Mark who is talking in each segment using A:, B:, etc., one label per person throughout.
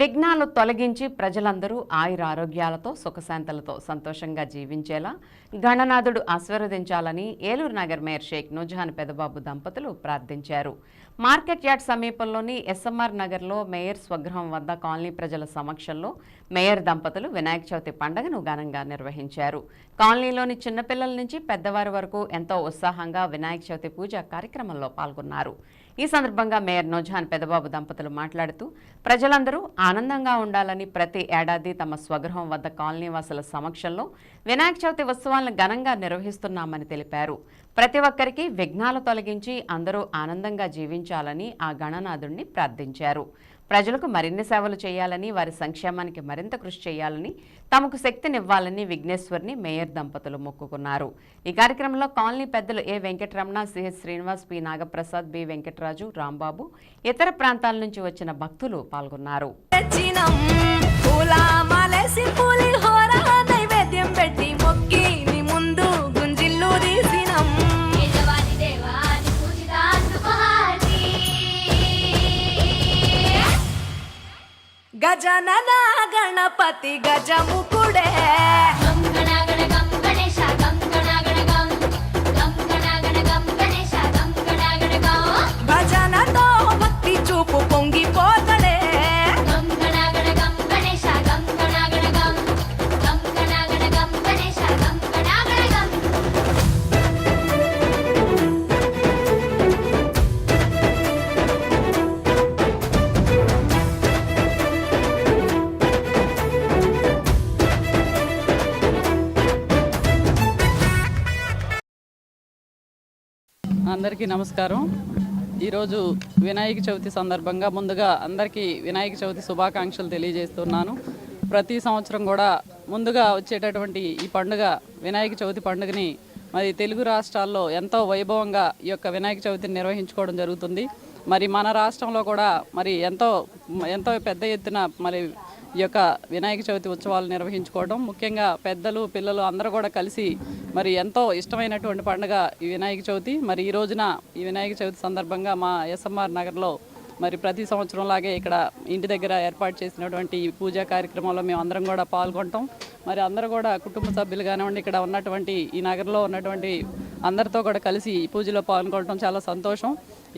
A: విఘ్నాలు తొలగించి ప్రజలందరూ ఆయుర ఆరోగ్యాలతో సుఖశాంతులతో సంతోషంగా జీవించేలా గణనాథుడు ఆశీర్వదించాలని ఏలూరు నగర్ మేయర్ షేక్ నుజహాన్ పెదబాబు దంపతులు ప్రార్థించారు. మార్కెట్ యార్డ్ సమీపంలోని ఎస్ఎంఆర్ నగర్లో మేయర్ స్వగృహం వద్ద కాలనీ ప్రజల సమక్షంలో మేయర్ దంపతులు వినాయక చవితి పండుగను ఘనంగా నిర్వహించారు. కాలనీలోని చిన్నపిల్లల నుంచి పెద్దవారి వరకు ఎంతో ఉత్సాహంగా వినాయక చవితి పూజ కార్యక్రమంలో పాల్గొన్నారు. ఈ సందర్భంగా మేయర్ నోజాన్ పెదబాబు దంపతులు మాట్లాడుతూ ప్రజలందరూ ఆనందంగా ఉండాలని ప్రతి ఏడాది తమ స్వగృహం వద్ద కాలనీ వాసుల సమక్షంలో వినాయక చవితి ఉత్సవాలను ఘనంగా నిర్వహిస్తున్నామని తెలిపారు. ప్రతి ఒక్కరికి విఘ్నాలు తొలగించి అందరూ ఆనందంగా జీవించాలని ఆ గణనాథుడిని ప్రార్థించారు. ప్రజలకు మరిన్ని సేవలు చేయాలని వారి సంక్షేమానికి మరింత కృషి చేయాలని తమకు శక్తినివ్వాలని విఘ్నేశ్వర్ని మేయర్ దంపతులు మొక్కుకున్నారు. ఈ కార్యక్రమంలో కాలనీ పెద్దలు A Venkataramana CH Srinivas P Nagaprasad B Venkataraju Rambabu ఇతర ప్రాంతాల నుంచి వచ్చిన భక్తులు పాల్గొన్నారు.
B: గజనన గణపతి గజముకుడే.
C: అందరికీ నమస్కారం. ఈరోజు వినాయక చవితి సందర్భంగా ముందుగా అందరికీ వినాయక చవితి శుభాకాంక్షలు తెలియజేస్తున్నాను. ప్రతి సంవత్సరం కూడా ముందుగా వచ్చేటటువంటి ఈ పండుగ వినాయక చవితి పండుగని మరి తెలుగు రాష్ట్రాల్లో ఎంతో వైభవంగా ఈ యొక్క వినాయక చవితిని నిర్వహించుకోవడం జరుగుతుంది. మరి మన రాష్ట్రంలో కూడా మరి ఎంతో ఎంతో పెద్ద ఎత్తున మరి ఈ యొక్క వినాయక చవితి ఉత్సవాలు నిర్వహించుకోవడం ముఖ్యంగా పెద్దలు పిల్లలు అందరూ కూడా కలిసి మరి ఎంతో ఇష్టమైనటువంటి పండుగ ఈ వినాయక చవితి. మరి ఈ రోజున ఈ వినాయక చవితి సందర్భంగా మా ఎస్ఎంఆర్ నగర్లో మరి ప్రతి సంవత్సరం లాగే ఇక్కడ ఇంటి దగ్గర ఏర్పాటు చేసినటువంటి ఈ పూజా కార్యక్రమంలో మేము అందరం కూడా పాల్గొంటాం. మరి అందరూ కూడా కుటుంబ సభ్యులు కానివ్వండి ఇక్కడ ఉన్నటువంటి ఈ నగరంలో ఉన్నటువంటి అందరితో కూడా కలిసి ఈ పూజలో పాల్గొనడం చాలా సంతోషం.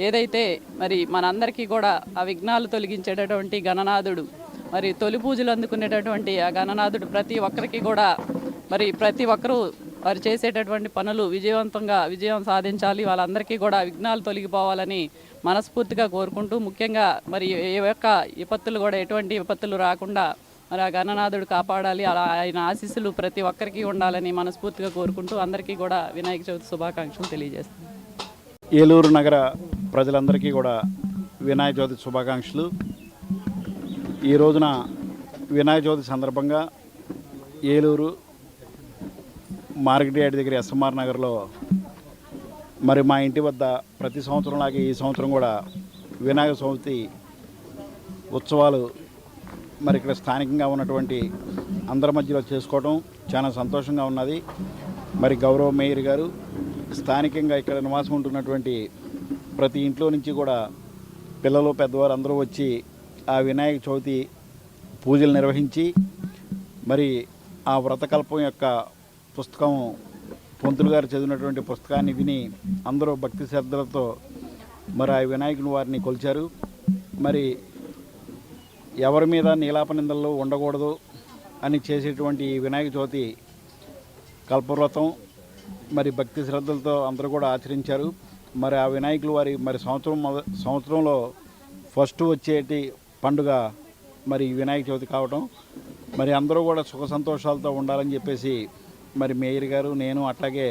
C: ఏదైతే మరి మనందరికీ కూడా ఆ విఘ్నాలు తొలగించేటటువంటి గణనాథుడు మరి తొలి పూజలు అందుకునేటటువంటి ఆ గణనాథుడు ప్రతి ఒక్కరికి కూడా మరి ప్రతి ఒక్కరూ వారు చేసేటటువంటి పనులు విజయవంతంగా విజయం సాధించాలి. వాళ్ళందరికీ కూడా విఘ్నాలు తొలగిపోవాలని మనస్ఫూర్తిగా కోరుకుంటూ ముఖ్యంగా మరి ఏ యొక్క విపత్తులు కూడా ఎటువంటి విపత్తులు రాకుండా మరి ఆ గణనాథుడు కాపాడాలి. అలా ఆయన ఆశీస్సులు ప్రతి ఒక్కరికి ఉండాలని మనస్ఫూర్తిగా కోరుకుంటూ అందరికీ కూడా వినాయక చవితి శుభాకాంక్షలు తెలియజేస్తాను
D: ఏలూరు నగర ప్రజలందరికీ కూడా వినాయక చవితి శుభాకాంక్షలు. ఈ రోజున వినాయక చవితి సందర్భంగా ఏలూరు మార్కెట్ యార్డ్ దగ్గర ఎస్ఎంఆర్ నగర్లో మరి మా ఇంటి వద్ద ప్రతి సంవత్సరంలాగే ఈ సంవత్సరం కూడా వినాయక చవితి ఉత్సవాలు మరి ఇక్కడ స్థానికంగా ఉన్నటువంటి అందరి మధ్యలో చేసుకోవడం చాలా సంతోషంగా ఉన్నది. మరి గౌరవ మేయర్ గారు స్థానికంగా ఇక్కడ నివాసం ఉంటున్నటువంటి ప్రతి ఇంట్లో నుంచి కూడా పిల్లలు పెద్దవారు అందరూ వచ్చి ఆ వినాయక చవితి పూజలు నిర్వహించి మరి ఆ వ్రతకల్పం యొక్క పుస్తకం పొంతులు గారు చదివినటువంటి పుస్తకాన్ని విని అందరూ భక్తి శ్రద్ధలతో మరి ఆ వినాయకుని వారిని కొలిచారు. మరి ఎవరి మీద నీలాప నిందలు ఉండకూడదు అని చేసేటువంటి ఈ వినాయక చవితి కల్పవ్రతం మరి భక్తి శ్రద్ధలతో అందరూ కూడా ఆచరించారు. మరి ఆ వినాయకులు వారి మరి సంవత్సరం మొద సంవత్సరంలో ఫస్ట్ వచ్చేటి పండుగ మరి వినాయక చవితి కావటం. మరి అందరూ కూడా సుఖ సంతోషాలతో ఉండాలని చెప్పేసి మరి మేయర్ గారు నేను అట్లాగే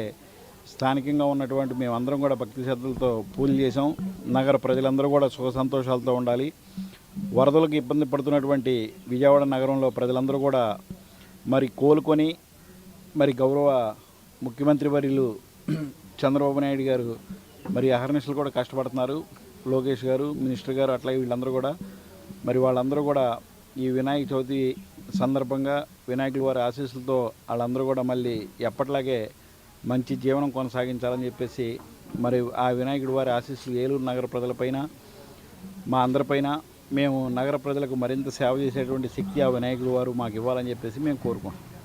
D: స్థానికంగా ఉన్నటువంటి మేమందరం కూడా భక్తి శ్రద్ధలతో పూజలు చేసాం నగర ప్రజలందరూ కూడా సుఖ సంతోషాలతో ఉండాలి. వరదలకు ఇబ్బంది పడుతున్నటువంటి విజయవాడ నగరంలో ప్రజలందరూ కూడా మరి కోలుకొని మరి గౌరవ ముఖ్యమంత్రి వర్యులు చంద్రబాబు నాయుడు గారు మరి అహర్నిశలు కూడా కష్టపడుతున్నారు. లోకేష్ గారు మినిస్టర్ గారు అట్లాగే వీళ్ళందరూ కూడా మరి వాళ్ళందరూ కూడా ఈ వినాయక చవితి సందర్భంగా వినాయకుల వారి ఆశీస్సులతో వాళ్ళందరూ కూడా మళ్ళీ ఎప్పట్లాగే మంచి జీవనం కొనసాగించాలని చెప్పేసి మరి ఆ వినాయకుడి వారి ఆశీస్సులు ఏలూరు నగర ప్రజలపైన మా అందరిపైన మేము నగర ప్రజలకు మరింత సేవ చేసేటువంటి శక్తి ఆ వినాయకుడు వారు మాకు ఇవ్వాలని చెప్పేసి మేము కోరుకుంటున్నాం.